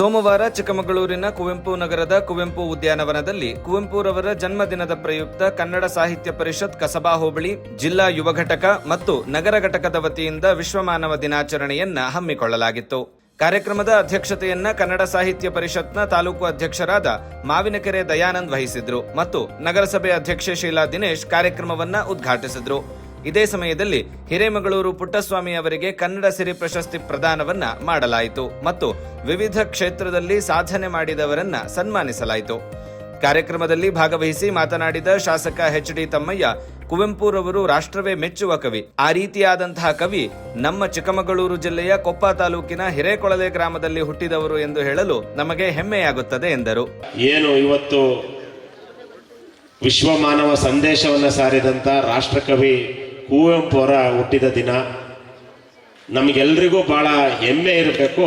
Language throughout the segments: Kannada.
ಸೋಮವಾರ ಚಿಕ್ಕಮಗಳೂರಿನ ಕುವೆಂಪು ನಗರದ ಕುವೆಂಪು ಉದ್ಯಾನವನದಲ್ಲಿ ಕುವೆಂಪುರವರ ಜನ್ಮದಿನದ ಪ್ರಯುಕ್ತ ಕನ್ನಡ ಸಾಹಿತ್ಯ ಪರಿಷತ್ ಕಸಬಾ ಹೋಬಳಿ, ಜಿಲ್ಲಾ ಯುವ ಘಟಕ ಮತ್ತು ನಗರ ಘಟಕದ ವತಿಯಿಂದ ವಿಶ್ವಮಾನವ ದಿನಾಚರಣೆಯನ್ನ ಹಮ್ಮಿಕೊಳ್ಳಲಾಗಿತ್ತು. ಕಾರ್ಯಕ್ರಮದ ಅಧ್ಯಕ್ಷತೆಯನ್ನ ಕನ್ನಡ ಸಾಹಿತ್ಯ ಪರಿಷತ್ನ ತಾಲೂಕು ಅಧ್ಯಕ್ಷರಾದ ಮಾವಿನಕೆರೆ ದಯಾನಂದ್ ವಹಿಸಿದ್ರು ಮತ್ತು ನಗರಸಭೆ ಅಧ್ಯಕ್ಷೆ ಶೀಲಾ ದಿನೇಶ್ ಕಾರ್ಯಕ್ರಮವನ್ನ ಉದ್ಘಾಟಿಸಿದ್ರು. ಇದೇ ಸಮಯದಲ್ಲಿ ಹಿರೇಮಗಳೂರು ಪುಟ್ಟಸ್ವಾಮಿ ಅವರಿಗೆ ಕನ್ನಡ ಸಿರಿ ಪ್ರಶಸ್ತಿ ಪ್ರದಾನವನ್ನ ಮಾಡಲಾಯಿತು ಮತ್ತು ವಿವಿಧ ಕ್ಷೇತ್ರದಲ್ಲಿ ಸಾಧನೆ ಮಾಡಿದವರನ್ನ ಸನ್ಮಾನಿಸಲಾಯಿತು. ಕಾರ್ಯಕ್ರಮದಲ್ಲಿ ಭಾಗವಹಿಸಿ ಮಾತನಾಡಿದ ಶಾಸಕ ಎಚ್ ಡಿ ತಮ್ಮಯ್ಯ ಕುವೆಂಪುರವರು ರಾಷ್ಟ್ರವೇ ಮೆಚ್ಚುವ ಕವಿ. ಆ ರೀತಿಯಾದಂತಹ ಕವಿ ನಮ್ಮ ಚಿಕ್ಕಮಗಳೂರು ಜಿಲ್ಲೆಯ ಕೊಪ್ಪ ತಾಲೂಕಿನ ಹಿರೇಕೊಳಲೆ ಗ್ರಾಮದಲ್ಲಿ ಹುಟ್ಟಿದವರು ಎಂದು ಹೇಳಲು ನಮಗೆ ಹೆಮ್ಮೆಯಾಗುತ್ತದೆ ಎಂದರು. ಏನು ಇವತ್ತು ವಿಶ್ವಮಾನವ ಸಂದೇಶವನ್ನು ಸಾರಿದಂಥ ರಾಷ್ಟ್ರಕವಿ ಕುವೆಂಪು ಅವರ ಹುಟ್ಟಿದ ದಿನ. ನಮಗೆಲ್ರಿಗೂ ಭಾಳ ಹೆಮ್ಮೆ ಇರಬೇಕು.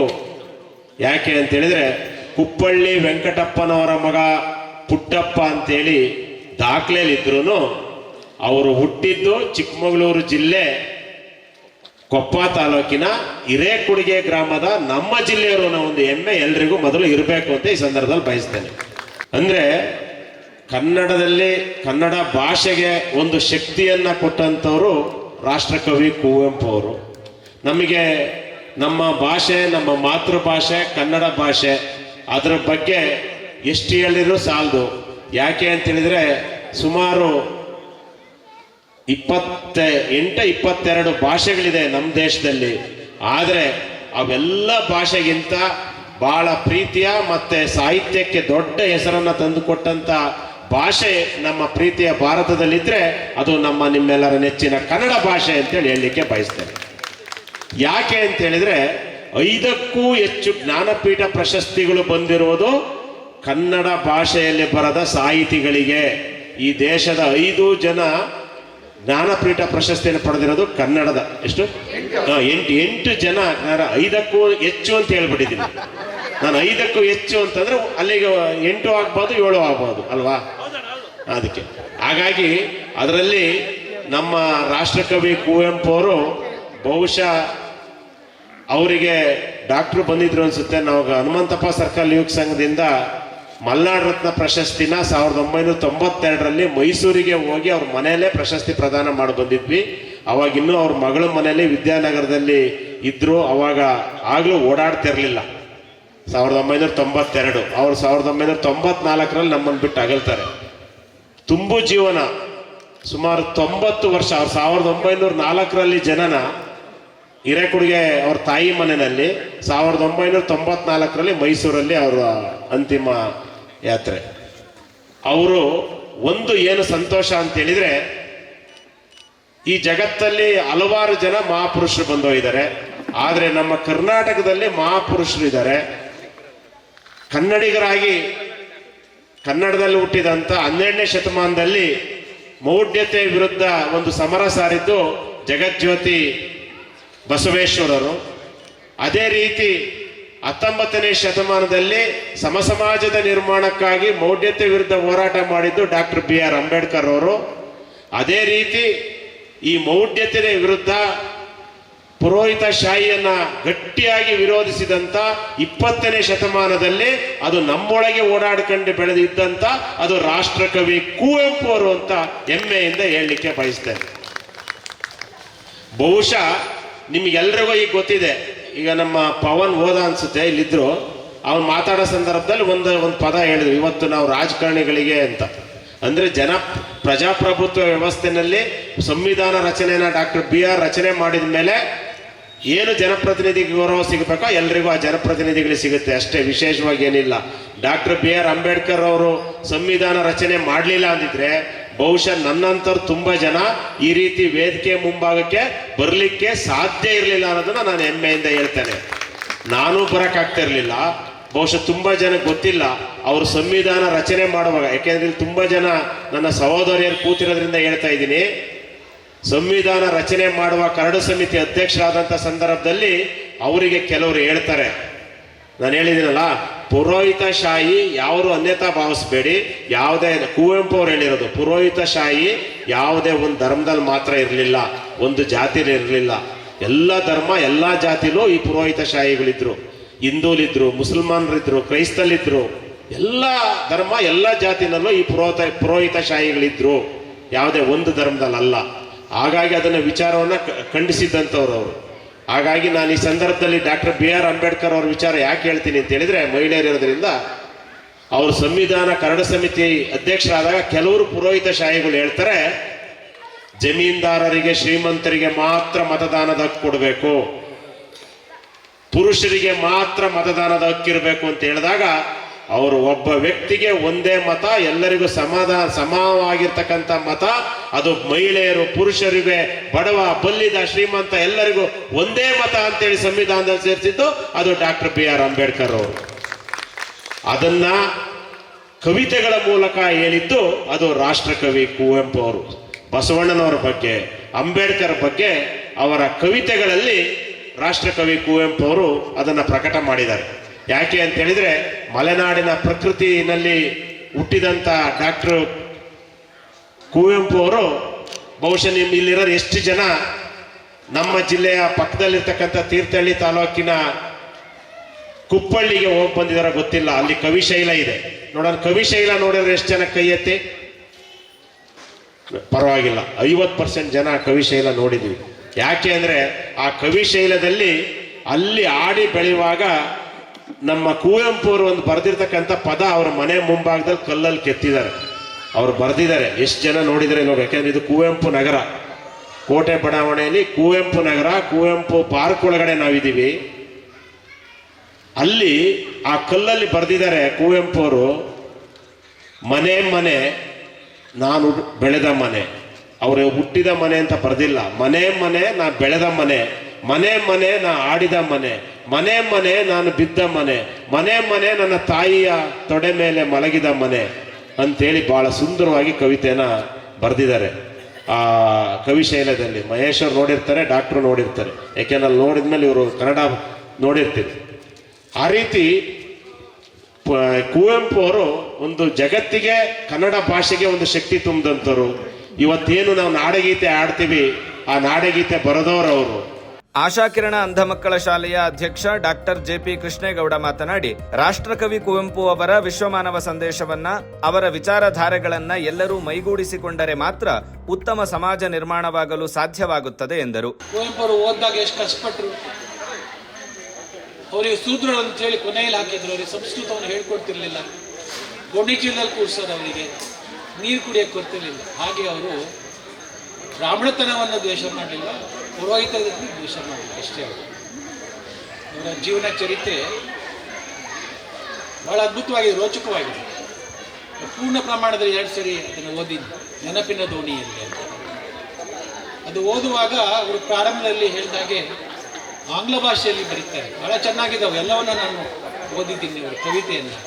ಯಾಕೆ ಅಂತೇಳಿದರೆ ಕುಪ್ಪಳ್ಳಿ ವೆಂಕಟಪ್ಪನವರ ಮಗ ಪುಟ್ಟಪ್ಪ ಅಂತೇಳಿ ದಾಖಲೆಯಲ್ಲಿದ್ರೂ ಅವರು ಹುಟ್ಟಿದ್ದು ಚಿಕ್ಕಮಗಳೂರು ಜಿಲ್ಲೆ ಕೊಪ್ಪ ತಾಲೂಕಿನ ಹಿರೇಕುಡಿಗೆ ಗ್ರಾಮದ ನಮ್ಮ ಜಿಲ್ಲೆಯವರು ಅನ್ನೋ ಒಂದು ಹೆಮ್ಮೆ ಎಲ್ರಿಗೂ ಮೊದಲು ಇರಬೇಕು ಅಂತ ಈ ಸಂದರ್ಭದಲ್ಲಿ ಬಯಸ್ತೇನೆ. ಅಂದ್ರೆ ಕನ್ನಡದಲ್ಲಿ ಕನ್ನಡ ಭಾಷೆಗೆ ಒಂದು ಶಕ್ತಿಯನ್ನ ಕೊಟ್ಟಂಥವರು ರಾಷ್ಟ್ರಕವಿ ಕುವೆಂಪು ಅವರು ನಮಗೆ ನಮ್ಮ ಭಾಷೆ, ನಮ್ಮ ಮಾತೃಭಾಷೆ ಕನ್ನಡ ಭಾಷೆ. ಅದರ ಬಗ್ಗೆ ಎಷ್ಟು ಹೇಳಿದ್ರು ಸಾಲದು. ಯಾಕೆ ಅಂತ ಹೇಳಿದ್ರೆ ಸುಮಾರು ಇಪ್ಪತ್ತ, ಎಂಟ, ಇಪ್ಪತ್ತೆರಡು ಭಾಷೆಗಳಿದೆ ನಮ್ಮ ದೇಶದಲ್ಲಿ. ಆದರೆ ಅವೆಲ್ಲ ಭಾಷೆಗಿಂತ ಬಹಳ ಪ್ರೀತಿಯ ಮತ್ತೆ ಸಾಹಿತ್ಯಕ್ಕೆ ದೊಡ್ಡ ಹೆಸರನ್ನ ತಂದುಕೊಟ್ಟಂತ ಭಾಷೆ ನಮ್ಮ ಪ್ರೀತಿಯ ಭಾರತದಲ್ಲಿದ್ದರೆ ಅದು ನಮ್ಮ ನಿಮ್ಮೆಲ್ಲರ ನೆಚ್ಚಿನ ಕನ್ನಡ ಭಾಷೆ ಅಂತೇಳಿ ಹೇಳಲಿಕ್ಕೆ ಬಯಸ್ತೇನೆ. ಯಾಕೆ ಅಂತ ಹೇಳಿದ್ರೆ ಐದಕ್ಕೂ ಹೆಚ್ಚು ಜ್ಞಾನಪೀಠ ಪ್ರಶಸ್ತಿಗಳು ಬಂದಿರುವುದು ಕನ್ನಡ ಭಾಷೆಯಲ್ಲಿ ಬರದ ಸಾಹಿತಿಗಳಿಗೆ. ಈ ದೇಶದ ಐದು ಜನ ಜ್ಞಾನಪೀಠ ಪ್ರಶಸ್ತಿಯನ್ನು ಪಡೆದಿರೋದು ಕನ್ನಡದ. ಎಷ್ಟು? ಎಂಟು ಎಂಟು ಜನ ಐದಕ್ಕೂ ಹೆಚ್ಚು ಅಂತ ಹೇಳ್ಬಿಟ್ಟಿದ್ದೀನಿ. ನಾನು ಐದಕ್ಕೂ ಹೆಚ್ಚು ಅಂತಂದ್ರೆ ಅಲ್ಲಿಗೆ ಎಂಟು ಆಗ್ಬೋದು, ಏಳು ಆಗ್ಬೋದು, ಅಲ್ವಾ? ಅದಕ್ಕೆ. ಹಾಗಾಗಿ ಅದರಲ್ಲಿ ನಮ್ಮ ರಾಷ್ಟ್ರಕವಿ ಕುವೆಂಪು ಅವರು ಬಹುಶಃ ಅವರಿಗೆ ಡಾಕ್ಟ್ರು ಬಂದಿದ್ರು ಅನ್ಸುತ್ತೆ. ನಾವು ಹನುಮಂತಪ್ಪ ಸರ್ಕಲ್ ಯುವಕ ಸಂಘದಿಂದ ಮಲ್ನಾಡ್ ರತ್ನ ಪ್ರಶಸ್ತಿನ ಸಾವಿರದ ಒಂಬೈನೂರ ತೊಂಬತ್ತೆರಡರಲ್ಲಿ ಮೈಸೂರಿಗೆ ಹೋಗಿ ಅವ್ರ ಮನೆಯಲ್ಲೇ ಪ್ರಶಸ್ತಿ ಪ್ರದಾನ ಮಾಡಿ ಬಂದಿದ್ವಿ. ಅವಾಗ ಇನ್ನೂ ಅವ್ರ ಮಗಳ ಮನೆಯಲ್ಲಿ ವಿದ್ಯಾನಗರದಲ್ಲಿ ಇದ್ರು. ಅವಾಗ ಆಗಲೂ ಓಡಾಡ್ತಿರಲಿಲ್ಲ. ಸಾವಿರದ ಒಂಬೈನೂರ ತೊಂಬತ್ತೆರಡು. ಅವ್ರು ಸಾವಿರದ ಒಂಬೈನೂರ ತೊಂಬತ್ನಾಲ್ಕರಲ್ಲಿ ನಮ್ಮನ್ನು ಬಿಟ್ಟು ಅಗಲ್ತಾರೆ. ತುಂಬು ಜೀವನ. ಸುಮಾರು ತೊಂಬತ್ತು ವರ್ಷ, ಅವ್ರು ಸಾವಿರದ ಒಂಬೈನೂರ ನಾಲ್ಕರಲ್ಲಿ ಜನನ ಹಿರೇಕುಡಿಗೆ ಅವ್ರ ತಾಯಿ ಮನೆಯಲ್ಲಿ, ಸಾವಿರದ ಒಂಬೈನೂರ ತೊಂಬತ್ನಾಲ್ಕರಲ್ಲಿ ಮೈಸೂರಲ್ಲಿ ಅವರ ಅಂತಿಮ ಯಾತ್ರೆ. ಅವರು ಒಂದು ಏನು ಸಂತೋಷ ಅಂತ ಹೇಳಿದ್ರೆ, ಈ ಜಗತ್ತಲ್ಲಿ ಹಲವಾರು ಜನ ಮಹಾಪುರುಷರು ಬಂದೋಗಿದ್ದಾರೆ ಆದರೆ ನಮ್ಮ ಕರ್ನಾಟಕದಲ್ಲಿ ಮಹಾಪುರುಷರು ಇದ್ದಾರೆ. ಕನ್ನಡಿಗರಾಗಿ ಕನ್ನಡದಲ್ಲಿ ಹುಟ್ಟಿದಂಥ ಹನ್ನೆರಡನೇ ಶತಮಾನದಲ್ಲಿ ಮೌಢ್ಯತೆ ವಿರುದ್ಧ ಒಂದು ಸಮರ ಸಾರಿದ್ದು ಜಗಜ್ಯೋತಿ ಬಸವೇಶ್ವರರು. ಅದೇ ರೀತಿ ಹತ್ತೊಂಬತ್ತನೇ ಶತಮಾನದಲ್ಲಿ ಸಮಸಮಾಜದ ನಿರ್ಮಾಣಕ್ಕಾಗಿ ಮೌಢ್ಯತೆ ವಿರುದ್ಧ ಹೋರಾಟ ಮಾಡಿದ್ದು ಡಾಕ್ಟರ್ ಬಿ ಆರ್ ಅಂಬೇಡ್ಕರ್ ಅವರು. ಅದೇ ರೀತಿ ಈ ಮೌಢ್ಯತೆ ವಿರುದ್ಧ ಪುರೋಹಿತ ಶಾಹಿಯನ್ನ ಗಟ್ಟಿಯಾಗಿ ವಿರೋಧಿಸಿದಂತ ಇಪ್ಪತ್ತನೇ ಶತಮಾನದಲ್ಲಿ ಅದು ನಮ್ಮೊಳಗೆ ಓಡಾಡ್ಕೊಂಡು ಬೆಳೆದಿದ್ದಂಥ ಅದು ರಾಷ್ಟ್ರಕವಿ ಕುವೆಂಪು ಅವರು ಅಂತ ಹೆಮ್ಮೆಯಿಂದ ಹೇಳಲಿಕ್ಕೆ ಬಯಸ್ತೇನೆ. ಬಹುಶಃ ನಿಮ್ಗೆಲ್ರಿಗೂ ಈಗ ಗೊತ್ತಿದೆ, ಈಗ ನಮ್ಮ ಪವನ್ ಹೋದ ಅನ್ಸುತ್ತೆ ಇಲ್ಲಿದ್ರು, ಅವ್ನು ಮಾತಾಡೋ ಸಂದರ್ಭದಲ್ಲಿ ಒಂದು ಒಂದು ಪದ ಹೇಳಿದ್ರು, ಇವತ್ತು ನಾವು ರಾಜಕಾರಣಿಗಳಿಗೆ ಅಂತ. ಅಂದ್ರೆ ಜನ ಪ್ರಜಾಪ್ರಭುತ್ವ ವ್ಯವಸ್ಥೆನಲ್ಲಿ ಸಂವಿಧಾನ ರಚನೆಯನ್ನ ಡಾಕ್ಟರ್ ಬಿ ಆರ್ ರಚನೆ ಮಾಡಿದ ಮೇಲೆ ಏನು ಜನಪ್ರತಿನಿಧಿಗೆ ಗೌರವ ಸಿಗಬೇಕೋ ಎಲ್ರಿಗೂ ಆ ಜನಪ್ರತಿನಿಧಿಗಳಿಗೆ ಸಿಗುತ್ತೆ. ಅಷ್ಟೇ ವಿಶೇಷವಾಗಿ ಏನಿಲ್ಲ. ಡಾಕ್ಟರ್ ಬಿ ಆರ್ ಅಂಬೇಡ್ಕರ್ ಅವರು ಸಂವಿಧಾನ ರಚನೆ ಮಾಡಲಿಲ್ಲ ಅಂದಿದ್ರೆ ಬಹುಶಃ ನನ್ನಂಥವ್ರು ತುಂಬ ಜನ ಈ ರೀತಿ ವೇದಿಕೆ ಮುಂಭಾಗಕ್ಕೆ ಬರಲಿಕ್ಕೆ ಸಾಧ್ಯ ಇರಲಿಲ್ಲ ಅನ್ನೋದನ್ನ ನಾನು ಹೆಮ್ಮೆಯಿಂದ ಹೇಳ್ತೇನೆ. ನಾನು ಬರೋಕ್ಕಾಗ್ತಾ ಇರಲಿಲ್ಲ. ಬಹುಶಃ ತುಂಬ ಜನ ಗೊತ್ತಿಲ್ಲ. ಅವರು ಸಂವಿಧಾನ ರಚನೆ ಮಾಡುವಾಗ, ಯಾಕೆಂದ್ರೆ ಇಲ್ಲಿ ತುಂಬಾ ಜನ ನನ್ನ ಸಹೋದರಿಯರು ಕೂತಿರೋದ್ರಿಂದ ಹೇಳ್ತಾ ಇದ್ದೀನಿ. ಸಂವಿಧಾನ ರಚನೆ ಮಾಡುವ ಕರಡು ಸಮಿತಿ ಅಧ್ಯಕ್ಷರಾದಂಥ ಸಂದರ್ಭದಲ್ಲಿ ಅವರಿಗೆ ಕೆಲವರು ಹೇಳ್ತಾರೆ. ನಾನು ಹೇಳಿದ್ದೀನಲ್ಲ ಪುರೋಹಿತ ಶಾಹಿ ಯಾರು ಅನ್ಯತಾ ಭಾವಿಸ್ಬೇಡಿ, ಯಾವುದೇ ಕುವೆಂಪು ಅವ್ರು ಹೇಳಿರೋದು ಪುರೋಹಿತ ಶಾಹಿ ಯಾವುದೇ ಒಂದು ಧರ್ಮದಲ್ಲಿ ಮಾತ್ರ ಇರಲಿಲ್ಲ, ಒಂದು ಜಾತಿಲಿ ಇರಲಿಲ್ಲ. ಎಲ್ಲ ಧರ್ಮ, ಎಲ್ಲ ಜಾತಿಲೂ ಈ ಪುರೋಹಿತ ಶಾಹಿಗಳಿದ್ರು ಹಿಂದೂಲಿದ್ರು, ಮುಸಲ್ಮಾನರಿದ್ರು, ಕ್ರೈಸ್ತಲಿದ್ರು. ಎಲ್ಲ ಧರ್ಮ, ಎಲ್ಲ ಜಾತಿನಲ್ಲೂ ಈ ಪುರೋಹಿತ, ಪುರೋಹಿತಶಾಹಿಗಳಿದ್ರು. ಯಾವುದೇ ಒಂದು ಧರ್ಮದಲ್ಲ ಹಾಗಾಗಿ ಅದನ್ನು ವಿಚಾರವನ್ನು ಖಂಡಿಸಿದ್ದಂಥವ್ರು ಅವರು. ಹಾಗಾಗಿ ನಾನು ಈ ಸಂದರ್ಭದಲ್ಲಿ ಡಾಕ್ಟರ್ ಬಿ ಆರ್ ಅಂಬೇಡ್ಕರ್ ಅವ್ರ ವಿಚಾರ ಯಾಕೆ ಹೇಳ್ತೀನಿ ಅಂತ ಹೇಳಿದರೆ, ಮಹಿಳೆಯರು ಇರೋದ್ರಿಂದ ಅವರು ಸಂವಿಧಾನ ಕರಡ ಸಮಿತಿ ಅಧ್ಯಕ್ಷರಾದಾಗ ಕೆಲವರು ಪುರೋಹಿತ ಶಾಹಿಗಳು ಹೇಳ್ತಾರೆ, ಜಮೀನ್ದಾರರಿಗೆ, ಶ್ರೀಮಂತರಿಗೆ ಮಾತ್ರ ಮತದಾನದ ಹಕ್ಕು ಕೊಡಬೇಕು. ಪುರುಷರಿಗೆ ಮಾತ್ರ ಮತದಾನದ ಹಕ್ಕಿರಬೇಕು ಅಂತ ಹೇಳಿದಾಗ ಅವರು ಒಬ್ಬ ವ್ಯಕ್ತಿಗೆ ಒಂದೇ ಮತ, ಎಲ್ಲರಿಗೂ ಸಮಾಧಾನ ಸಮವಾಗಿರ್ತಕ್ಕಂಥ ಮತ, ಅದು ಮಹಿಳೆಯರು, ಪುರುಷರಿಗೆ, ಬಡವ, ಬಲ್ಲಿದ, ಶ್ರೀಮಂತ, ಎಲ್ಲರಿಗೂ ಒಂದೇ ಮತ ಅಂತೇಳಿ ಸಂವಿಧಾನದಲ್ಲಿ ಸೇರಿಸಿದ್ದು ಅದು ಡಾಕ್ಟರ್ ಬಿ ಆರ್ ಅಂಬೇಡ್ಕರ್ ಅವರು. ಅದನ್ನ ಕವಿತೆಗಳ ಮೂಲಕ ಹೇಳಿದ್ದು ಅದು ರಾಷ್ಟ್ರಕವಿ ಕುವೆಂಪು ಅವರು. ಬಸವಣ್ಣನವರ ಬಗ್ಗೆ, ಅಂಬೇಡ್ಕರ್ ಬಗ್ಗೆ ಅವರ ಕವಿತೆಗಳಲ್ಲಿ ರಾಷ್ಟ್ರಕವಿ ಕುವೆಂಪು ಅವರು ಅದನ್ನು ಪ್ರಕಟ ಮಾಡಿದ್ದಾರೆ. ಯಾಕೆ ಅಂತ ಹೇಳಿದ್ರೆ ಮಲೆನಾಡಿನ ಪ್ರಕೃತಿನಲ್ಲಿ ಹುಟ್ಟಿದಂತ ಡಾಕ್ಟರ್ ಕುವೆಂಪು ಅವರು ಬಹುಶಃ ನಿಮ್ಮ ಇಲ್ಲಿರೋ ಎಷ್ಟು ಜನ ನಮ್ಮ ಜಿಲ್ಲೆಯ ಪಕ್ಕದಲ್ಲಿರ್ತಕ್ಕಂಥ ತೀರ್ಥಹಳ್ಳಿ ತಾಲೂಕಿನ ಕುಪ್ಪಳ್ಳಿಗೆ ಹೋಗಿ ಬಂದಿದಾರ ಗೊತ್ತಿಲ್ಲ. ಅಲ್ಲಿ ಕವಿಶೈಲ ಇದೆ. ನೋಡೋಣ, ಕವಿಶೈಲ ನೋಡಿದ್ರೆ ಎಷ್ಟು ಜನ ಕೈ ಎತ್ತಿ? ಪರವಾಗಿಲ್ಲ. ಐವತ್ತು ಪರ್ಸೆಂಟ್ ಜನ ಕವಿಶೈಲ ನೋಡಿದ್ವಿ. ಯಾಕೆ ಅಂದರೆ ಆ ಕವಿಶೈಲದಲ್ಲಿ ಅಲ್ಲಿ ಆಡಿ ಬೆಳೆಯುವಾಗ ನಮ್ಮ ಕುವೆಂಪು ಅವರು ಒಂದು ಬರೆದಿರ್ತಕ್ಕಂಥ ಪದ ಅವರ ಮನೆ ಮುಂಭಾಗದಲ್ಲಿ ಕಲ್ಲಲ್ಲಿ ಕೆತ್ತಿದ್ದಾರೆ. ಅವ್ರು ಬರೆದಿದ್ದಾರೆ. ಎಷ್ಟು ಜನ ನೋಡಿದರೆ ನೋಡಿ ಯಾಕೆಂದ್ರೆ ಇದು ಕುವೆಂಪು ನಗರ. ಕೋಟೆ ಬಡಾವಣೆಯಲ್ಲಿ ಕುವೆಂಪು ನಗರ, ಕುವೆಂಪು ಪಾರ್ಕ್ ಒಳಗಡೆ ನಾವಿದ್ದೀವಿ. ಅಲ್ಲಿ ಆ ಕಲ್ಲಲ್ಲಿ ಬರೆದಿದ್ದಾರೆ ಕುವೆಂಪು ಅವರು, ಮನೆ ಮನೆ, ನಾನು ಬೆಳೆದ ಮನೆ. ಅವರು ಹುಟ್ಟಿದ ಮನೆ ಅಂತ ಬರೆದಿಲ್ಲ. ಮನೆ ಮನೆ, ನಾ ಬೆಳೆದ ಮನೆ. ಮನೆ ಮನೆ ನಾ ಆಡಿದ ಮನೆ ಮನೆ ಮನೆ ನಾನು ಬಿದ್ದ ಮನೆ ಮನೆ ಮನೆ ನನ್ನ ತಾಯಿಯ ತೊಡೆ ಮೇಲೆ ಮಲಗಿದ ಮನೆ ಅಂತೇಳಿ ಬಹಳ ಸುಂದರವಾಗಿ ಕವಿತೆನ ಬರೆದಿದ್ದಾರೆ. ಆ ಕವಿಶೈಲದಲ್ಲಿ ಮಹೇಶ್ವರ್ ನೋಡಿರ್ತಾರೆ, ಡಾಕ್ಟ್ರು ನೋಡಿರ್ತಾರೆ. ಯಾಕೆಂದ್ರೆ ಅಲ್ಲಿ ನೋಡಿದ್ಮೇಲೆ ಇವರು ಕನ್ನಡ ನೋಡಿರ್ತೀವಿ ಆ ರೀತಿ ಕುವೆಂಪು ಅವರು ಒಂದು ಜಗತ್ತಿಗೆ ಕನ್ನಡ ಭಾಷೆಗೆ ಒಂದು ಶಕ್ತಿ ತುಂಬಿದಂಥವ್ರು. ಇವತ್ತೇನು ನಾವು ನಾಡಗೀತೆ ಆಡ್ತೀವಿ, ಆ ನಾಡಗೀತೆ ಬರೆದವರು ಅವರು ಆಶಾಕಿರಣ ಅಂಧ ಮಕ್ಕಳ ಶಾಲೆಯ ಅಧ್ಯಕ್ಷ ಡಾಕ್ಟರ್ ಜೆಪಿ ಕೃಷ್ಣೇಗೌಡ ಮಾತನಾಡಿ, ರಾಷ್ಟ್ರಕವಿ ಕುವೆಂಪು ಅವರ ವಿಶ್ವಮಾನವ ಸಂದೇಶವನ್ನ, ಅವರ ವಿಚಾರಧಾರೆಗಳನ್ನ ಎಲ್ಲರೂ ಮೈಗೂಡಿಸಿಕೊಂಡರೆ ಮಾತ್ರ ಉತ್ತಮ ಸಮಾಜ ನಿರ್ಮಾಣವಾಗಲು ಸಾಧ್ಯವಾಗುತ್ತದೆ ಎಂದರು. ಕುವೆಂಪು ಓದಿದಾಗ ಎಷ್ಟು ಕಷ್ಟಪಟ್ಟರು ಅವರಿಗೆ ಸೂತ್ರಗಳು ಅಂತ ಹೇಳಿ ಕೊನೆಯಲ್ಲಿ ಹಾಕಿದ್ರು, ಅವರಿಗೆ ಸಂಸ್ಕೃತವನ್ನು ಹೇಳ್ಕೊಡ್ತಿರ್ಲಿಲ್ಲ. ಗೋಣಿ ಚೀಲದಲ್ಲಿ ಕೂರ್ಸೋದು ಅವರಿಗೆ, ನೀರು ಕುಡಿಯಕ್ಕೆ ಗೊತ್ತಿರಲಿಲ್ಲ ಹಾಗೆ ಅವರು ಬ್ರಾಹ್ಮಣತನವನ್ನು ದ್ವೇಷ ಮಾಡಲಿಲ್ಲ. ಪುರೋಹಿತದಲ್ಲಿ ದ್ವೇಷ ಮಾಡಿದ್ರು ಅಷ್ಟೇ ಅವರು. ಅವರ ಜೀವನ ಚರಿತ್ರೆ ಬಹಳ ಅದ್ಭುತವಾಗಿದೆ ರೋಚಕವಾಗಿದೆ. ಪೂರ್ಣ ಪ್ರಮಾಣದಲ್ಲಿ ಎರಡು ಸರಿ ಅದನ್ನು ಓದಿದ್ದು, ನೆನಪಿನ ದೋಣಿ ಅಂತ. ಅದು ಓದುವಾಗ ಅವರು ಪ್ರಾರಂಭದಲ್ಲಿ ಹೇಳಿದ ಹಾಗೆ ಆಂಗ್ಲ ಭಾಷೆಯಲ್ಲಿ ಬರೀತಾರೆ. ಬಹಳ ಚೆನ್ನಾಗಿದ್ದಾವೆ, ಎಲ್ಲವನ್ನು ನಾನು ಓದಿದ್ದೀನಿ ಅವರ ಕವಿತೆಯನ್ನು.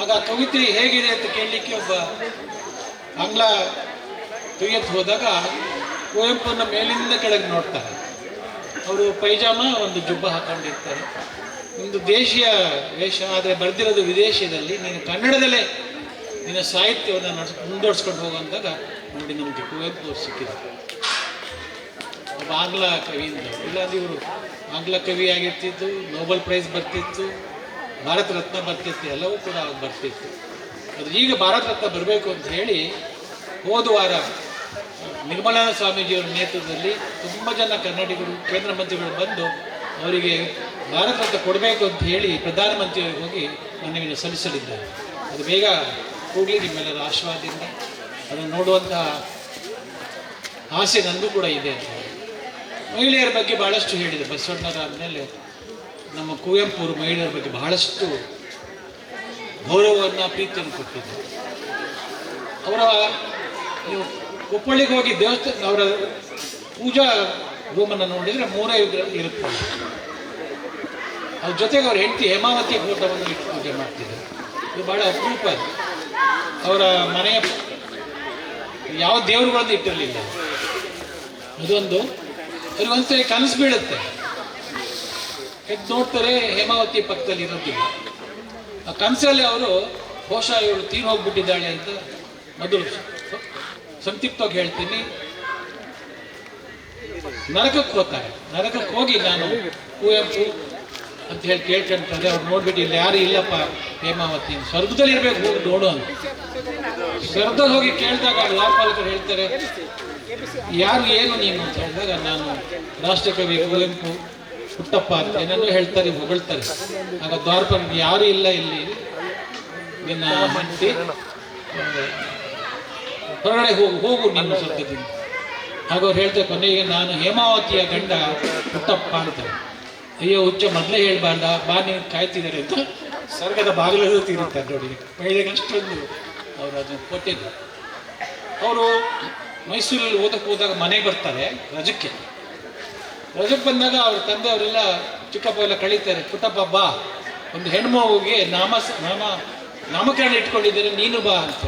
ಆಗ ಆ ಕವಿತೆ ಹೇಗಿದೆ ಅಂತ ಕೇಳಲಿಕ್ಕೆ ಒಬ್ಬ ಆಂಗ್ಲ ಕವಿಯತ್ ಹೋದಾಗ ಕುವೆಂಪುನ ಮೇಲಿಂದ ಕೆಳಗೆ ನೋಡ್ತಾರೆ. ಅವರು ಪೈಜಾಮ, ಒಂದು ಜುಬ್ಬ ಹಾಕೊಂಡಿರ್ತಾರೆ. ಒಂದು ದೇಶೀಯ ವೇಷ, ಆದರೆ ಬರೆದಿರೋದು ವಿದೇಶದಲ್ಲಿ ನೀನು ಕನ್ನಡದಲ್ಲೇ ನಿನ್ನ ಸಾಹಿತ್ಯವನ್ನು ನಡೆಸ ಮುಂದುವರ್ಸ್ಕೊಂಡು ಹೋಗುವಂತಾಗ ನೋಡಿ ನಮಗೆ ಕುವೆಂಪು ಸಿಕ್ಕಿದೆ ಒಬ್ಬ ಆಂಗ್ಲ ಕವಿಯಿಂದ. ಇಲ್ಲಾಂದ್ರೆ ಇವರು ಆಂಗ್ಲ ಕವಿ ಆಗಿರ್ತಿತ್ತು, ನೋಬೆಲ್ ಪ್ರೈಸ್ ಬರ್ತಿತ್ತು, ಭಾರತ ರತ್ನ ಬರ್ತಿತ್ತು, ಎಲ್ಲವೂ ಕೂಡ ಬರ್ತಿತ್ತು. ಅದು ಈಗ ಭಾರತ ರತ್ನ ಬರಬೇಕು ಅಂತ ಹೇಳಿ ಹೋದ ವಾರ ನಿರ್ಮಲಾನಂದ ಸ್ವಾಮೀಜಿಯವರ ನೇತೃತ್ವದಲ್ಲಿ ತುಂಬ ಜನ ಕನ್ನಡಿಗರು, ಕೇಂದ್ರ ಮಂತ್ರಿಗಳು ಬಂದು ಅವರಿಗೆ ಭಾರತ ರತ್ನ ಕೊಡಬೇಕು ಅಂತ ಹೇಳಿ ಪ್ರಧಾನಮಂತ್ರಿಯವರಿಗೆ ಹೋಗಿ ಮನವಿಯನ್ನು ಸಲ್ಲಿಸಲಿದ್ದಾರೆ. ಅದು ಬೇಗ ಕೂಡಲಿ ನಿಮ್ಮೆಲ್ಲರ ಆಶೀರ್ವಾದದಿಂದ. ಅದನ್ನು ನೋಡುವಂತಹ ಆಸೆ ನಂದು ಕೂಡ ಇದೆ ಅಂತ ಮಹಿಳೆಯರ ಬಗ್ಗೆ ಭಾಳಷ್ಟು ಹೇಳಿದೆ. ಬಸವಣ್ಣರ ಆದಮೇಲೆ ನಮ್ಮ ಕುವೆಂಪುರು ಮಹಿಳೆಯರ ಬಗ್ಗೆ ಬಹಳಷ್ಟು ಗೌರವವನ್ನು, ಪ್ರೀತಿಯನ್ನು ಕೊಟ್ಟಿದ್ದರು. ಅವರ, ನೀವು ಕುಪ್ಪಳ್ಳಿಗೆ ಹೋಗಿ ದೇವಸ್ಥಾನ, ಅವರ ಪೂಜಾ ರೂಮನ್ನು ನೋಡಿದರೆ ಮೂರೇ ಇರುತ್ತೆ. ಅದ್ರ ಜೊತೆಗೆ ಅವ್ರ ಹೆಂಡತಿ ಹೇಮಾವತಿ ಫೋಟೋವನ್ನು ಇಟ್ಟು ಪೂಜೆ ಮಾಡ್ತಿದ್ರು. ಇದು ಭಾಳ ಅಪರೂಪ. ಅವರ ಮನೆಯ ಯಾವ ದೇವರುಗಳನ್ನು ಇಟ್ಟಿರಲಿಲ್ಲ. ಅದೊಂದು, ಅವ್ರಿಗೆ ಒಂದ್ಸರಿ ಕನಸು ಬೀಳುತ್ತೆ. ಎದ್ದು ನೋಡ್ತಾರೆ ಹೇಮಾವತಿ ಪಕ್ಕದಲ್ಲಿ ಇರೋದಿಲ್ಲ. ಆ ಕನಸಲ್ಲಿ ಅವರು ಬಹುಶಃ ಇವಳು ತೀರ್ ಹೋಗ್ಬಿಟ್ಟಿದ್ದಾಳೆ ಅಂತ ಮೊದಲು. ಸಂಕ್ಷಿಪ್ತವಾಗಿ ಹೇಳ್ತೀನಿ. ನರಕಕ್ಕೆ ಹೋಗ್ತಾರೆ. ನರಕಕ್ಕೆ ಹೋಗಿ ನಾನು ಕುವೆಂಪು ಅಂತ ಹೇಳಿ ಕೇಳ್ಕೊಂತಾರೆ ಅವ್ರು ನೋಡ್ಬಿಟ್ಟು ಇಲ್ಲಿ ಯಾರು ಇಲ್ಲಪ್ಪ ಹೇಮಾವತಿ. ಸ್ವರ್ಗದಲ್ಲಿ ಇರ್ಬೇಕು, ಹೋಗಿ ನೋಡು ಅಂತ. ಸ್ವರ್ಗದಲ್ಲಿ ಹೋಗಿ ಕೇಳಿದಾಗ ದ್ವಾರಪಾಲಕರು ಹೇಳ್ತಾರೆ, ಯಾರು ಏನು ನೀನು? ಅಂತ ಹೇಳಿದಾಗ ನಾನು ರಾಷ್ಟ್ರಕವಿ ಕುವೆಂಪು ಪುಟ್ಟಪ್ಪ ಅಂತ ಏನೇನೋ ಹೇಳ್ತಾರೆ, ಹೊಗಳ್ತಾರೆ. ಆಗ ದ್ವಾರಪ ಯಾರು ಇಲ್ಲ ಇಲ್ಲಿ? ನಿನ್ನ ಹೆಂಡತಿ ಹೊರಗಡೆ ಹೋಗು ಹೋಗು ನಿನ್ನ ಸ್ವರ್ಗದಿಂದ ಹಾಗೆ ಅವ್ರು ಹೇಳ್ತಾರೆ, ಕೊನೆಗೆ ನಾನು ಹೇಮಾವತಿಯ ಗಂಡ ಪುಟ್ಟಪ್ಪ ಅಂತಾರೆ ಅಯ್ಯೋ, ಹುಚ್ಚ, ಮೊದಲೇ ಹೇಳ್ಬಾರ್ದ, ಬಾ ನೀನು ಕಾಯ್ತಿದ್ದಾರೆ ಅಂತ. ಸ್ವರ್ಗದ ಬಾಗಿಲಲ್ಲೂ ತೀರುತ್ತಾರೆ ನೋಡಿ ಮಹಿಳೆಗೆ ಅಷ್ಟೊಂದು ಅವರು ಅದನ್ನು ಕೊಟ್ಟಿದ್ದರು ಅವರು ಮೈಸೂರಲ್ಲಿ ಓದಕ್ಕೆ ಹೋದಾಗ ಮನೆಗೆ ಬರ್ತಾರೆ, ರಜಕ್ಕೆ. ರಜಕ್ಕೆ ಬಂದಾಗ ಅವ್ರ ತಂದೆ ಅವರೆಲ್ಲ ಚಿಕ್ಕಪ್ಪ ಎಲ್ಲ ಕಳೀತಾರೆ, ಪುಟ್ಟಪ್ಪ ಬಾ, ಒಂದು ಹೆಣ್ಮಗುಗೆ ನಾಮ ನಾಮ, ನಾಮಕರಣ ಇಟ್ಕೊಂಡಿದ್ದಾರೆ, ನೀನು ಬಾ ಅಂತ.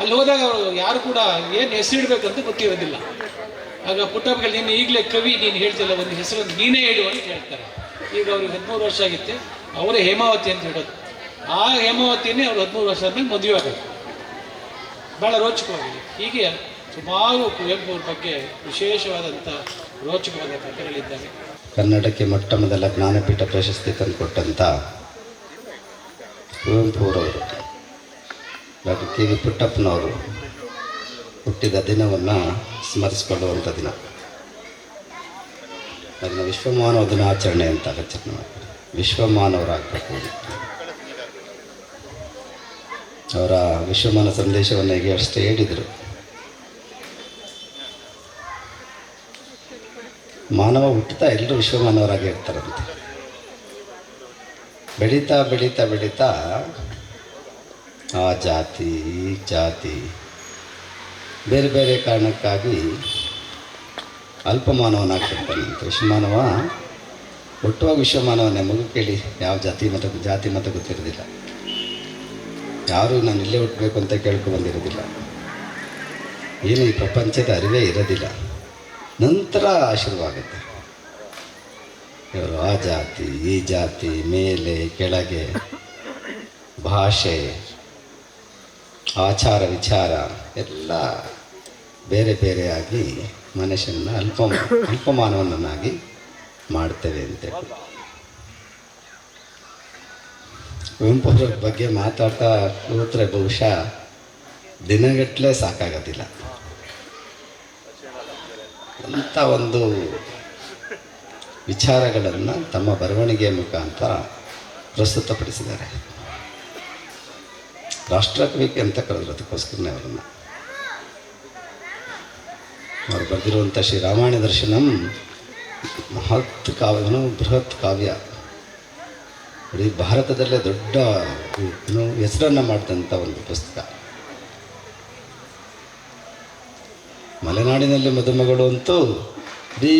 ಅಲ್ಲಿ ಹೋದಾಗ ಅವರು ಯಾರು ಕೂಡ ಏನು ಹೆಸರಿಡ್ಬೇಕಂತ ಗೊತ್ತಿರೋದಿಲ್ಲ. ಆಗ ಪುಟ್ಟಪ್ಪಗಳು ನೀನು ಈಗಲೇ ಕವಿ, ನೀನು ಹೇಳ್ತಿಲ್ಲ ಒಂದು ಹೆಸರು ನೀನೇ ಹೇಳು ಅಂತ ಹೇಳ್ತಾರೆ. ಈಗ ಅವ್ರಿಗೆ ಹದಿಮೂರು ವರ್ಷ ಆಗಿತ್ತು. ಅವರೇ ಹೇಮಾವತಿ ಅಂತ ಹೇಳೋದು. ಆ ಹೇಮಾವತಿನೇ ಅವ್ರು ಹದಿಮೂರು ವರ್ಷ ಆದ್ಮೇಲೆ ಮದುವೆ ಆಗಬೇಕು. ಭಾಳ ರೋಚಕವಾಗಿದೆ. ಹೀಗೆ ಸುಮಾರು ಕುವೆಂಪು ಅವ್ರ ಬಗ್ಗೆ ವಿಶೇಷವಾದಂಥ ರೋಚಕವಾದ ಕಥೆಗಳಿದ್ದಾವೆ. ಕನ್ನಡಕ್ಕೆ ಮೊಟ್ಟ ಮೊದಲ ಜ್ಞಾನಪೀಠ ಪ್ರಶಸ್ತಿ ತಂದುಕೊಟ್ಟಂಥ ಕುವೆಂಪುರವರು. ಡಾಕ್ಟರ್ ಕೆ ವಿ ಪುಟ್ಟಪ್ಪನವರು ಹುಟ್ಟಿದ ದಿನವನ್ನು ಸ್ಮರಿಸಿಕೊಳ್ಳುವಂಥ ದಿನ. ಅದನ್ನು ವಿಶ್ವಮಾನವ ದಿನಾಚರಣೆ ಅಂತ ಆಚರಣೆ ಮಾಡ್ತಾರೆ. ವಿಶ್ವಮಾನವರಾಗಬೇಕು. ಅವರ ವಿಶ್ವಮಾನ ಸಂದೇಶವನ್ನು ಹೇಗೆ ಅಷ್ಟೇ ಹೇಳಿದರು. ಮಾನವ ಹುಟ್ಟುತ್ತಾ ಎಲ್ಲರೂ ವಿಶ್ವಮಾನವರಾಗಿ ಇರ್ತಾರಂತೆ. ಬೆಳೀತಾ ಬೆಳೀತಾ ಬೆಳೀತಾ ಆ ಜಾತಿ, ಈ ಜಾತಿ. ಬೇರೆ ಬೇರೆ ಕಾರಣಕ್ಕಾಗಿ ಅಲ್ಪಮಾನವನಾಗ್ತಿರ್ತಾನೆ ವಿಶ್ವಮಾನವ ಹುಟ್ಟುವಾಗ ವಿಶ್ವಮಾನವನೇ ಮಗು ಕೇಳಿ ಯಾವ ಜಾತಿ ಮತ ಜಾತಿ ಮತ ಗೊತ್ತಿರೋದಿಲ್ಲ. ಯಾರು ನಾನು ಇಲ್ಲೇ ಹುಟ್ಟಬೇಕು ಅಂತ ಕೇಳ್ಕೊ ಬಂದಿರೋದಿಲ್ಲ. ಏನು ಈ ಪ್ರಪಂಚದ ಅರಿವೇ ಇರೋದಿಲ್ಲ. ನಂತರ ಆಶೀರ್ವಾಗುತ್ತೆ. ಇವರು ಆ ಜಾತಿ, ಈ ಜಾತಿ, ಮೇಲೆ, ಕೆಳಗೆ, ಭಾಷೆ ಆಚಾರ ವಿಚಾರ ಎಲ್ಲ ಬೇರೆ ಬೇರೆಯಾಗಿ ಮನುಷ್ಯನ ಅಲ್ಪ ಅಲ್ಪಮಾನವನ್ನಾಗಿ ಮಾಡ್ತೇವೆ ಅಂತೇಳಿ ಕುವೆಂಪು ಅವ್ರ ಬಗ್ಗೆ ಮಾತಾಡ್ತಾ ಕೂತ್ರೆ ಬಹುಶಃ ದಿನಗಟ್ಟಲೆ ಸಾಕಾಗೋದಿಲ್ಲ. ಅಂಥ ಒಂದು ವಿಚಾರಗಳನ್ನು ತಮ್ಮ ಬರವಣಿಗೆಯ ಮುಖಾಂತರ ಪ್ರಸ್ತುತಪಡಿಸಿದ್ದಾರೆ. ರಾಷ್ಟ್ರಕವಿ ಅಂತ ಕರೆದ್ರು, ಅದಕ್ಕೋಸ್ಕರನೇ ಅವರನ್ನು. ಅವರು ಬರೆದಿರುವಂಥ ಶ್ರೀ ರಾಮಾಯಣ ದರ್ಶನಂ ಮಹತ್ ಕಾವ್ಯನು ಬೃಹತ್ ಕಾವ್ಯ. ಇಡೀ ಭಾರತದಲ್ಲೇ ದೊಡ್ಡ, ಏನು ಹೆಸರನ್ನು ಮಾಡಿದಂಥ ಒಂದು ಪುಸ್ತಕ. ಮಲೆನಾಡಿನಲ್ಲಿ ಮದುಮಗಳು ಅಂತೂ ಇಡೀ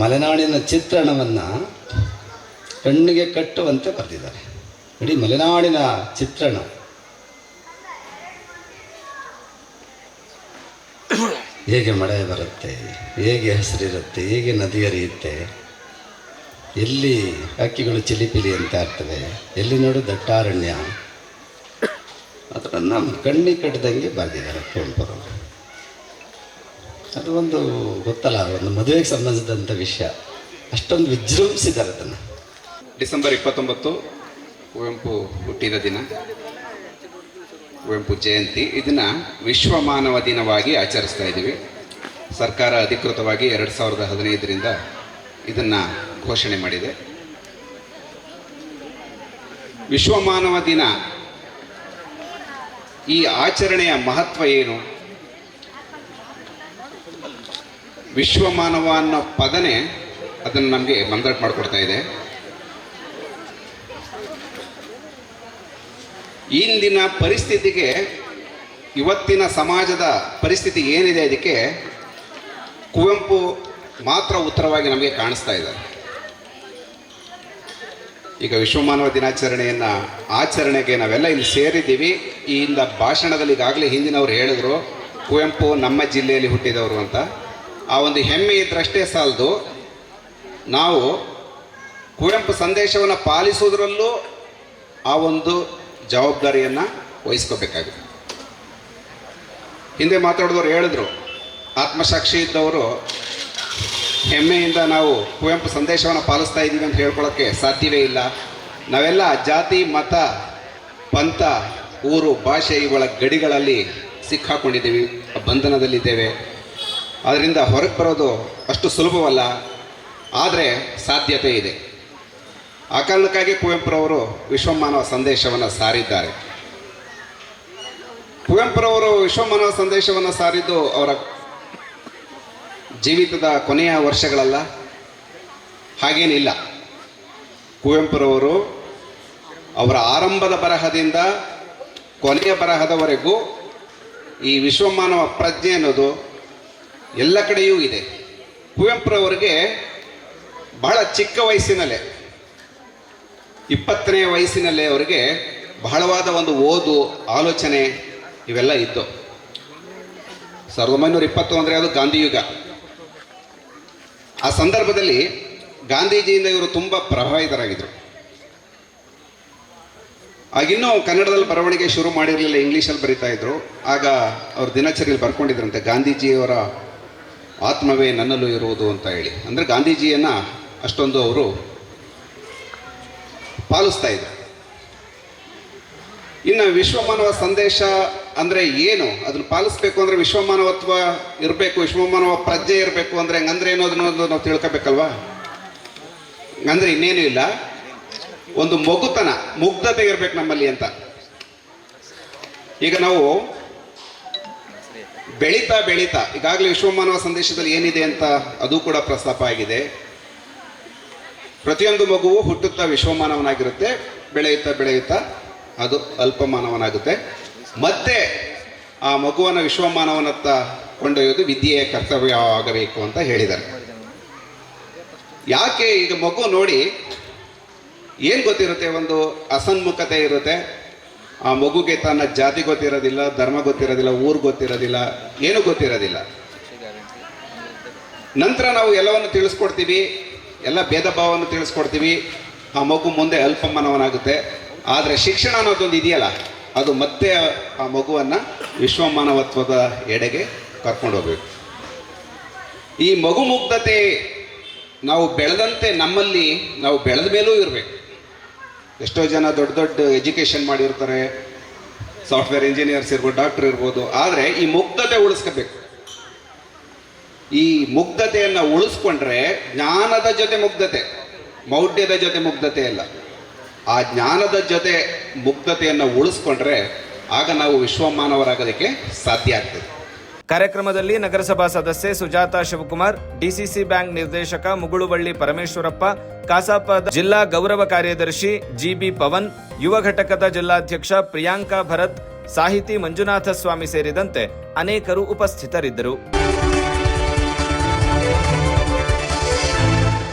ಮಲೆನಾಡಿನ ಚಿತ್ರಣವನ್ನು ಕಣ್ಣಿಗೆ ಕಟ್ಟುವಂತೆ ಬರೆದಿದ್ದಾರೆ. ಇಡೀ ಮಲೆನಾಡಿನ ಚಿತ್ರಣ. ಹೇಗೆ ಮಳೆ ಬರುತ್ತೆ, ಹೇಗೆ ಹಸಿರಿರುತ್ತೆ, ಹೇಗೆ ನದಿ ಹರಿಯುತ್ತೆ, ಎಲ್ಲಿ ಹಕ್ಕಿಗಳು ಚಿಲಿಪಿಲಿ ಅಂತ ಇರ್ತವೆ ಎಲ್ಲಿ ನೋಡು ದಟ್ಟಾರಣ್ಯ. ಅದನ್ನು ನಮ್ಮ ಕಣ್ಣಿ ಕಟ್ಟದಂಗೆ ಬಾಗಿದ್ದಾರೆ ಕೆಂಪರು. ಅದು ಒಂದು ಗೊತ್ತಲ್ಲ, ಒಂದು ಮದುವೆಗೆ ಸಂಬಂಧಿಸಿದಂಥ ವಿಷಯ. ಅಷ್ಟೊಂದು ವಿಜೃಂಭಿಸಿದ್ದಾರೆ ಅದನ್ನು. ಡಿಸೆಂಬರ್ ಇಪ್ಪತ್ತೊಂಬತ್ತು ಕುವೆಂಪು ಹುಟ್ಟಿದ ದಿನ. ಕುವೆಂಪು ಜಯಂತಿ. ಇದನ್ನು ವಿಶ್ವ ಮಾನವ ದಿನವಾಗಿ ಆಚರಿಸ್ತಾ ಇದ್ದೀವಿ. ಸರ್ಕಾರ ಅಧಿಕೃತವಾಗಿ ಎರಡು ಸಾವಿರದ ಹದಿನೈದರಿಂದ ಇದನ್ನು ಘೋಷಣೆ ಮಾಡಿದೆ. ವಿಶ್ವ ಮಾನವ ದಿನ. ಈ ಆಚರಣೆಯ ಮಹತ್ವ ಏನು? ವಿಶ್ವ ಮಾನವ ಅನ್ನೋ ಪದನೆ ಅದನ್ನು ನಮಗೆ ಮಂದಟ್ ಮಾಡಿಕೊಡ್ತಾ ಇದೆ. ಇಂದಿನ ಪರಿಸ್ಥಿತಿಗೆ, ಇವತ್ತಿನ ಸಮಾಜದ ಪರಿಸ್ಥಿತಿ ಏನಿದೆ ಅದಕ್ಕೆ ಕುವೆಂಪು ಮಾತ್ರ ಉತ್ತರವಾಗಿ ನಮಗೆ ಕಾಣಿಸ್ತಾ ಇದ್ದಾರೆ ಈಗ ವಿಶ್ವಮಾನವ ದಿನಾಚರಣೆಯನ್ನು ಆಚರಣೆಗೆ ನಾವೆಲ್ಲ ಇಲ್ಲಿ ಸೇರಿದ್ದೀವಿ. ಈ ಹಿಂದ ಭಾಷಣದಲ್ಲಿ ಈಗಾಗಲೇ ಹಿಂದಿನವ್ರು ಹೇಳಿದ್ರು, ಕುವೆಂಪು ನಮ್ಮ ಜಿಲ್ಲೆಯಲ್ಲಿ ಹುಟ್ಟಿದವರು ಅಂತ. ಆ ಒಂದು ಹೆಮ್ಮೆ ಇದ್ರಷ್ಟೇ ಸಾಲದು. ನಾವು ಕುವೆಂಪು ಸಂದೇಶವನ್ನು ಪಾಲಿಸೋದ್ರಲ್ಲೂ ಆ ಒಂದು ಜವಾಬ್ದಾರಿಯನ್ನು ವಹಿಸ್ಕೋಬೇಕಾಗಿದೆ ಹಿಂದೆ ಮಾತಾಡಿದವರು ಹೇಳಿದ್ರು, ಆತ್ಮಸಾಕ್ಷಿ ಇದ್ದವರು ಹೆಮ್ಮೆಯಿಂದ ನಾವು ಕುವೆಂಪು ಸಂದೇಶವನ್ನು ಪಾಲಿಸ್ತಾ ಇದ್ದೀವಿ ಅಂತ ಹೇಳ್ಕೊಳ್ಳೋಕ್ಕೆ ಸಾಧ್ಯವೇ ಇಲ್ಲ. ನಾವೆಲ್ಲ ಜಾತಿ, ಮತ, ಪಂಥ, ಊರು, ಭಾಷೆ ಇವುಗಳ ಗಡಿಗಳಲ್ಲಿ ಸಿಕ್ಕಾಕೊಂಡಿದ್ದೀವಿ, ಬಂಧನದಲ್ಲಿದ್ದೇವೆ. ಅದರಿಂದ ಹೊರಗೆ ಬರೋದು ಅಷ್ಟು ಸುಲಭವಲ್ಲ, ಆದರೆ ಸಾಧ್ಯತೆ ಇದೆ. ಆ ಕಾರಣಕ್ಕಾಗಿ ಕುವೆಂಪುರವರು ವಿಶ್ವಮಾನವ ಸಂದೇಶವನ್ನು ಸಾರಿದ್ದಾರೆ. ಕುವೆಂಪುರವರು ವಿಶ್ವಮಾನವ ಸಂದೇಶವನ್ನು ಸಾರಿದ್ದು ಅವರ ಜೀವಿತದ ಕೊನೆಯ ವರ್ಷಗಳಲ್ಲ, ಹಾಗೇನಿಲ್ಲ. ಕುವೆಂಪುರವರು ಅವರ ಆರಂಭದ ಬರಹದಿಂದ ಕೊನೆಯ ಬರಹದವರೆಗೂ ಈ ವಿಶ್ವಮಾನವ ಪ್ರಜ್ಞೆ ಅನ್ನೋದು ಎಲ್ಲ ಕಡೆಯೂ ಇದೆ. ಕುವೆಂಪುರವರಿಗೆ ಬಹಳ ಚಿಕ್ಕ ವಯಸ್ಸಿನಲ್ಲೇ ಇಪ್ಪತ್ತನೇ ವಯಸ್ಸಿನಲ್ಲೇ ಅವರಿಗೆ ಬಹಳವಾದ ಒಂದು ಓದು, ಆಲೋಚನೆ ಇವೆಲ್ಲ ಇತ್ತು. ಸಾವಿರದ ಒಂಬೈನೂರ ಇಪ್ಪತ್ತು ಅಂದರೆ ಅದು ಗಾಂಧಿಯುಗ ಆ ಸಂದರ್ಭದಲ್ಲಿ ಗಾಂಧೀಜಿಯಿಂದ ಇವರು ತುಂಬ ಪ್ರಭಾವಿತರಾಗಿದ್ದರು ಆಗಿನ್ನೂ ಕನ್ನಡದಲ್ಲಿ ಬರವಣಿಗೆ ಶುರು ಮಾಡಿರಲಿಲ್ಲ, ಇಂಗ್ಲೀಷಲ್ಲಿ ಬರಿತಾ ಇದ್ರು. ಆಗ ಅವರು ದಿನಚರಿಯಲ್ಲಿ ಬರ್ಕೊಂಡಿದ್ರಂತೆ, ಗಾಂಧೀಜಿಯವರ ಆತ್ಮವೇ ನನ್ನಲ್ಲೂ ಇರುವುದು ಅಂತ ಹೇಳಿ. ಅಂದರೆ ಗಾಂಧೀಜಿಯನ್ನು ಅಷ್ಟೊಂದು ಅವರು ಪಾಲಿಸ್ತಾ ಇದ್ರು. ಇನ್ನು ವಿಶ್ವಮಾನವ ಸಂದೇಶ ಅಂದರೆ ಏನು? ಅದನ್ನು ಪಾಲಿಸ್ಬೇಕು ಅಂದರೆ ವಿಶ್ವಮಾನವತ್ವ ಇರಬೇಕು, ವಿಶ್ವಮಾನವ ಪ್ರಜ್ಞೆ ಇರಬೇಕು ಅಂದರೆ ಹಂಗಂದ್ರೆ ಏನು ಅದನ್ನು ನಾವು ತಿಳ್ಕೊಬೇಕಲ್ವಾ? ಅಂದರೆ ಇನ್ನೇನು ಇಲ್ಲ. ಒಂದು ಮಗುತನ ಮುಗ್ಧತೆ ಇರಬೇಕು ನಮ್ಮಲ್ಲಿ ಅಂತ. ಈಗ ನಾವು ಬೆಳೀತಾ ಬೆಳೀತಾ, ಈಗಾಗಲೇ ವಿಶ್ವಮಾನವ ಸಂದೇಶದಲ್ಲಿ ಏನಿದೆ ಅಂತ ಅದು ಕೂಡ ಪ್ರಸ್ತಾಪ ಆಗಿದೆ. ಪ್ರತಿಯೊಂದು ಮಗುವು ಹುಟ್ಟುತ್ತಾ ವಿಶ್ವಮಾನವನಾಗಿರುತ್ತೆ, ಬೆಳೆಯುತ್ತಾ ಬೆಳೆಯುತ್ತಾ ಅದು ಅಲ್ಪಮಾನವನಾಗುತ್ತೆ. ಮತ್ತೆ ಆ ಮಗುವನ್ನು ವಿಶ್ವಮಾನವನತ್ತ ಕೊಂಡೊಯ್ಯೋದು ವಿದ್ಯೆಯ ಕರ್ತವ್ಯ ಆಗಬೇಕು ಅಂತ ಹೇಳಿದ್ದಾರೆ. ಯಾಕೆ ಈಗ ಮಗು ನೋಡಿ ಏನು ಗೊತ್ತಿರುತ್ತೆ? ಒಂದು ಅಸನ್ಮುಖತೆ ಇರುತ್ತೆ. ಆ ಮಗುಗೆ ತನ್ನ ಜಾತಿ ಗೊತ್ತಿರೋದಿಲ್ಲ, ಧರ್ಮ ಗೊತ್ತಿರೋದಿಲ್ಲ, ಊರು ಗೊತ್ತಿರೋದಿಲ್ಲ, ಏನೂ ಗೊತ್ತಿರೋದಿಲ್ಲ. ನಂತರ ನಾವು ಎಲ್ಲವನ್ನು ತಿಳಿಸ್ಕೊಡ್ತೀವಿ. ಎಲ್ಲ ಭೇದ ಭಾವವನ್ನು ತಿಳಿಸ್ಕೊಡ್ತೀವಿ. ಆ ಮಗು ಮುಂದೆ ಅಲ್ಪಮಾನವನಾಗುತ್ತೆ ಆದರೆ ಶಿಕ್ಷಣ ಅನ್ನೋದೊಂದು ಇದೆಯಲ್ಲ, ಅದು ಮತ್ತೆ ಆ ಮಗುವನ್ನು ವಿಶ್ವಮಾನವತ್ವದ ಎಡೆಗೆ ಕರ್ಕೊಂಡು ಹೋಗ್ಬೇಕು. ಈ ಮಗು ಮುಗ್ಧತೆ ನಾವು ಬೆಳೆದಂತೆ ನಮ್ಮಲ್ಲಿ ನಾವು ಬೆಳೆದ ಮೇಲೂ ಇರಬೇಕು. ಎಷ್ಟೋ ಜನ ದೊಡ್ಡ ದೊಡ್ಡ ಎಜುಕೇಷನ್ ಮಾಡಿರ್ತಾರೆ, ಸಾಫ್ಟ್ವೇರ್ ಇಂಜಿನಿಯರ್ಸ್ ಇರ್ಬೋದು, ಡಾಕ್ಟರ್ ಇರ್ಬೋದು, ಆದರೆ ಈ ಮುಗ್ಧತೆ ಉಳಿಸ್ಕೋಬೇಕು. ಈ ಮುಗ್ಧತೆಯನ್ನು ಉಳಿಸ್ಕೊಂಡ್ರೆ ಜ್ಞಾನದ ಜೊತೆ ಮುಗ್ಧತೆ, ಮೌಢ್ಯದ ಜೊತೆ ಮುಗ್ಧತೆ ಅಲ್ಲ. ಆ ಜ್ಞಾನದ ಜೊತೆ ಮುಗ್ಧತೆಯನ್ನು ಉಳಿಸ್ಕೊಂಡ್ರೆ ಆಗ ನಾವು ವಿಶ್ವಮಾನವರಾಗೋದಕ್ಕೆ ಸಾಧ್ಯ ಆಗ್ತದೆ. ಕಾರ್ಯಕ್ರಮದಲ್ಲಿ ನಗರಸಭಾ ಸದಸ್ಯೆ ಸುಜಾತಾ ಶಿವಕುಮಾರ್, ಡಿಸಿಸಿ ಬ್ಯಾಂಕ್ ನಿರ್ದೇಶಕ ಮುಗುಳುವಳ್ಳಿ ಪರಮೇಶ್ವರಪ್ಪ, ಕಾಸಾಪದ ಜಿಲ್ಲಾ ಗೌರವ ಕಾರ್ಯದರ್ಶಿ ಜಿಬಿ ಪವನ್, ಯುವ ಘಟಕದ ಜಿಲ್ಲಾಧ್ಯಕ್ಷ ಪ್ರಿಯಾಂಕಾ ಭರತ್, ಸಾಹಿತಿ ಮಂಜುನಾಥ ಸ್ವಾಮಿ ಸೇರಿದಂತೆ ಅನೇಕರು ಉಪಸ್ಥಿತರಿದ್ದರು.